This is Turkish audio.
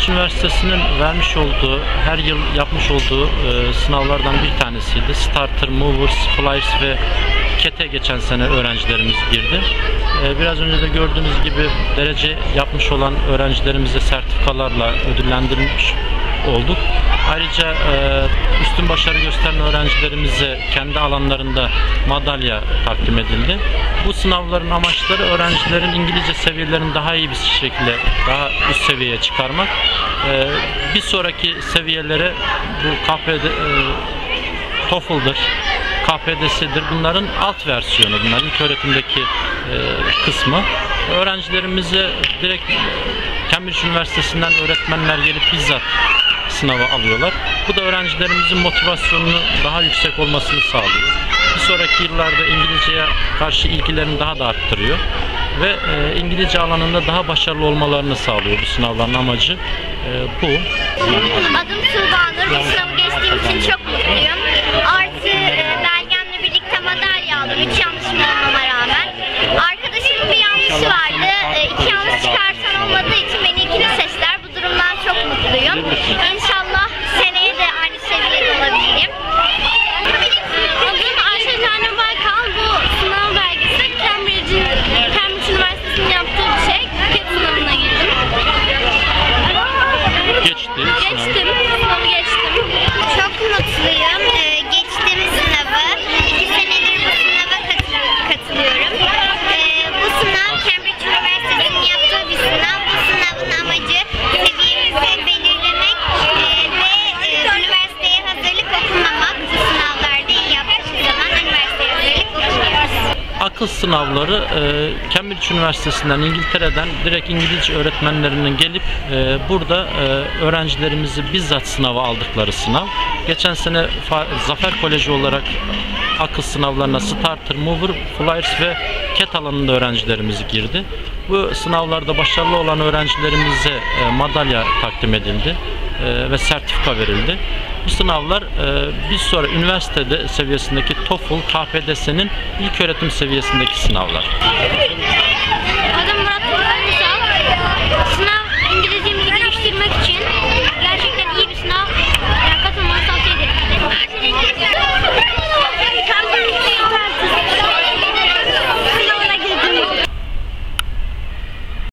Cambridge Üniversitesi'nin vermiş olduğu, her yıl yapmış olduğu e, sınavlardan bir tanesiydi. Starter, Movers, Flyers ve KET'e geçen sene öğrencilerimiz girdi. E, biraz önce de gördüğünüz gibi derece yapmış olan öğrencilerimizi sertifikalarla ödüllendirmiş olduk. Ayrıca e, üstün başarı gösteren öğrencilerimize kendi alanlarında madalya takdim edildi. Bu sınavların amaçları öğrencilerin İngilizce seviyelerini daha iyi bir şekilde daha üst seviyeye çıkarmak. E, bir sonraki seviyelere bu KPD, e, TOEFL'dır, KPDS'dir. Bunların alt versiyonu, bunların ilk öğretimdeki e, kısmı. Öğrencilerimize direkt Cambridge Üniversitesi'nden öğretmenler gelip bizzat sınava alıyorlar. Bu da öğrencilerimizin motivasyonunu daha yüksek olmasını sağlıyor. Bir sonraki yıllarda İngilizceye karşı ilgilerini daha da arttırıyor ve e, İngilizce alanında daha başarılı olmalarını sağlıyor bu sınavların amacı e, bu. Adım Tuğba Anur. Bu sınavı geçtiğim için çok mutluyum. Artı e, belgemle birlikte madalya aldım. 3 Akıl sınavları e, Cambridge Üniversitesi'nden İngiltere'den direkt İngilizce öğretmenlerinin gelip e, burada e, öğrencilerimizi bizzat sınava aldıkları sınav. Geçen sene Zafer Koleji olarak akıl sınavlarına Starter, Mover, Flyers ve KET alanında öğrencilerimiz girdi. Bu sınavlarda başarılı olan öğrencilerimize madalya takdim edildi ve sertifika verildi. Bu sınavlar e, bir sonra üniversitede seviyesindeki TOEFL, KPDS'nin ilk öğretim seviyesindeki sınavlar.